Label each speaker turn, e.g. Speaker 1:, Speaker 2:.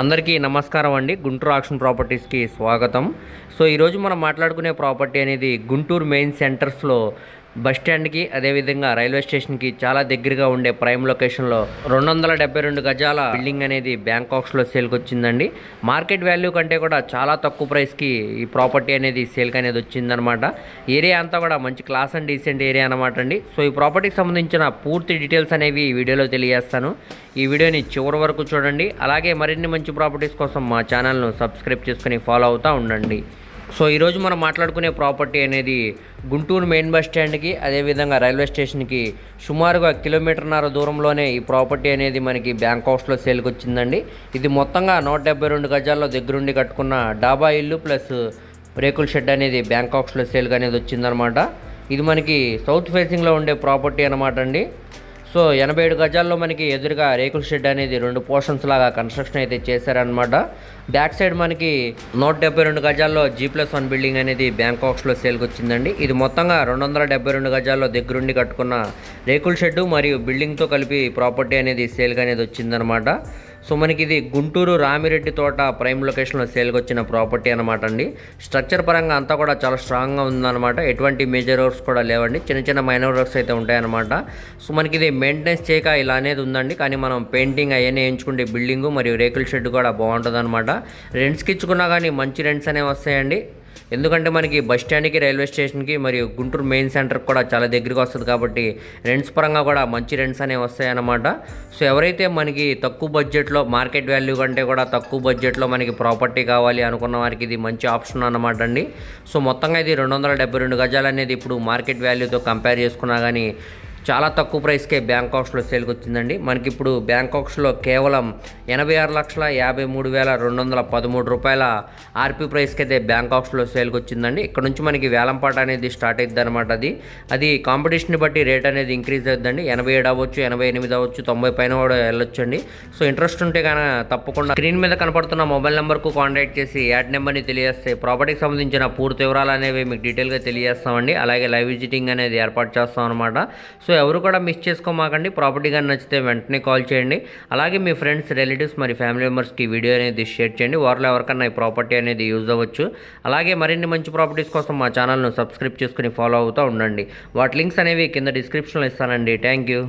Speaker 1: అందరికీ నమస్కారం అండి. గుంటూరు ఆక్షన్ ప్రాపర్టీస్కి స్వాగతం. సో ఈరోజు మనం మాట్లాడుకునే ప్రాపర్టీ అనేది గుంటూరు మెయిన్ సెంటర్స్లో బస్ స్టాండ్కి అదేవిధంగా రైల్వే స్టేషన్కి చాలా దగ్గరగా ఉండే ప్రైమ్ లొకేషన్లో రెండు వందల డెబ్బై రెండు గజాల బిల్డింగ్ అనేది బ్యాంకాక్స్లో సేల్కి వచ్చిందండి మార్కెట్ వాల్యూ కంటే కూడా చాలా తక్కువ ప్రైస్కి ఈ ప్రాపర్టీ అనేది సేల్కి అనేది వచ్చిందనమాట ఏరియా అంతా కూడా మంచి క్లాస్ అండ్ డీసెంట్ ఏరియా అనమాట అండి. సో ఈ ప్రాపర్టీకి సంబంధించిన పూర్తి డీటెయిల్స్ అనేవి ఈ వీడియోలో తెలియజేస్తాను. ఈ వీడియోని చివరి వరకు చూడండి. అలాగే మరిన్ని మంచి ప్రాపర్టీస్ కోసం మా ఛానల్ను సబ్స్క్రైబ్ చేసుకుని ఫాలో అవుతూ ఉండండి. సో ఈరోజు మనం మాట్లాడుకునే ప్రాపర్టీ అనేది గుంటూరు మెయిన్ బస్ స్టాండ్కి అదేవిధంగా రైల్వే స్టేషన్కి సుమారుగా కిలోమీటర్న్నర దూరంలోనే ఈ ప్రాపర్టీ అనేది మనకి బ్యాంక్ హౌస్లో సేల్కి వచ్చిందండి ఇది మొత్తంగా నూట డెబ్బై రెండు గజాల్లో దగ్గరుండి కట్టుకున్న డాబా ఇల్లు ప్లస్ రేకుల షెడ్ అనేది బ్యాంకాక్స్లో సేల్గా అనేది వచ్చిందనమాట. ఇది మనకి సౌత్ ఫేసింగ్లో ఉండే ప్రాపర్టీ అనమాట అండి. సో ఎనభై ఏడు గజాల్లో మనకి ఎదురుగా రేకుల షెడ్ అనేది రెండు పోర్షన్స్ లాగా కన్స్ట్రక్షన్ అయితే చేశారనమాట బ్యాక్ సైడ్ మనకి నూట డెబ్బై రెండు గజాల్లో జీ ప్లస్ వన్ బిల్డింగ్ అనేది బ్యాంకాక్స్లో సేల్కి వచ్చిందండి. ఇది మొత్తంగా రెండు వందల డెబ్బై రెండు గజాల్లో దగ్గరుండి కట్టుకున్న రేకుల షెడ్ మరియు బిల్డింగ్తో కలిపి ప్రాపర్టీ అనేది సేల్గా అనేది వచ్చిందనమాట సో మనకి ఇది గుంటూరు రామిరెడ్డి తోట ప్రైమ్ లొకేషన్లో సేల్కి వచ్చిన ప్రాపర్టీ అనమాట అండి. స్ట్రక్చర్ పరంగా అంతా కూడా చాలా స్ట్రాంగ్గా ఉందన్నమాట. ఎటువంటి మేజర్ వర్క్స్ కూడా లేవండి. చిన్న చిన్న మైనర్ వర్క్స్ అయితే ఉంటాయన్నమాట. సో మనకి ఇది మెయింటెనెన్స్ చేయక ఇలా అనేది ఉందండి. కానీ మనం పెయింటింగ్ అవన్నీ ఎంచుకుంటే బిల్డింగు మరియు రేకుల షెడ్ కూడా బాగుంటుంది అనమాట రెంట్స్కి ఇచ్చుకున్నా కానీ మంచి రెంట్స్ అనేవి వస్తాయండి. ఎందుకంటే మనకి బస్ స్టాండ్కి రైల్వే స్టేషన్కి మరియు గుంటూరు మెయిన్ సెంటర్కి కూడా చాలా దగ్గరికి వస్తుంది కాబట్టి రెంట్స్ పరంగా కూడా మంచి రెంట్స్ అనేవి వస్తాయన్నమాట. సో ఎవరైతే మనకి తక్కువ బడ్జెట్లో మార్కెట్ వాల్యూ కంటే కూడా తక్కువ బడ్జెట్లో మనకి ప్రాపర్టీ కావాలి అనుకున్న వారికి ఇది మంచి ఆప్షన్ అనమాట అండి. సో మొత్తంగా ఇది రెండు వందల డెబ్బై రెండు గజాలు అనేది ఇప్పుడు మార్కెట్ వాల్యూతో కంపేర్ చేసుకున్నా కానీ చాలా తక్కువ ప్రైస్కే బ్యాంకాక్స్లో సేల్కి వచ్చిందండి మనకి ఇప్పుడు బ్యాంకాక్స్లో కేవలం ఎనభై ఆరు లక్షల యాభై మూడు వేల రెండు వందల పదమూడు రూపాయల ఆర్పీ ప్రైస్కి అయితే బ్యాంకాక్స్లో సేల్కి వచ్చిందండి ఇక్కడ నుంచి మనకి వేలంపాట అనేది స్టార్ట్ అవుతుంది అనమాట అది. అది కాంపిటీషన్ బట్టి రేట్ అనేది ఇంక్రీజ్ అవుతుందండి ఎనభై ఏడు అవ్వచ్చు ఎనభై ఎనిమిది అవ్వచ్చు తొంభై పైన కూడా వెళ్ళొచ్చండి. సో ఇంట్రెస్ట్ ఉంటే కానీ తప్పకుండా స్క్రీన్ మీద కనపడుతున్న మొబైల్ నెంబర్కు కాంటాక్ట్ చేసి యాడ్ నెంబర్ని తెలియజేస్తే ప్రాపర్టీకి సంబంధించిన పూర్తి వివరాలు అనేవి మీకు డీటెయిల్గా తెలియజేస్తామండి. అలాగే లైవ్ విజిటింగ్ అనేది ఏర్పాటు చేస్తాం అనమాట సో సో ఎవరు కూడా మిస్ చేసుకోమాకండి. ప్రాపర్టీ కానీ నచ్చితే వెంటనే కాల్ చేయండి. అలాగే మీ ఫ్రెండ్స్ రిలేటివ్స్ మరి ఫ్యామిలీ మెంబర్స్కి వీడియో అనేది షేర్ చేయండి. వారిలో ఎవరికన్నా ఈ ప్రాపర్టీ అనేది యూజ్ అవ్వచ్చు. అలాగే మరిన్ని మంచి ప్రాపర్టీస్ కోసం మా ఛానల్ను సబ్స్క్రైబ్ చేసుకుని ఫాలో అవుతూ ఉండండి. వాటి లింక్స్ అనేవి కింద డిస్క్రిప్షన్లో ఇస్తానండి. Thank you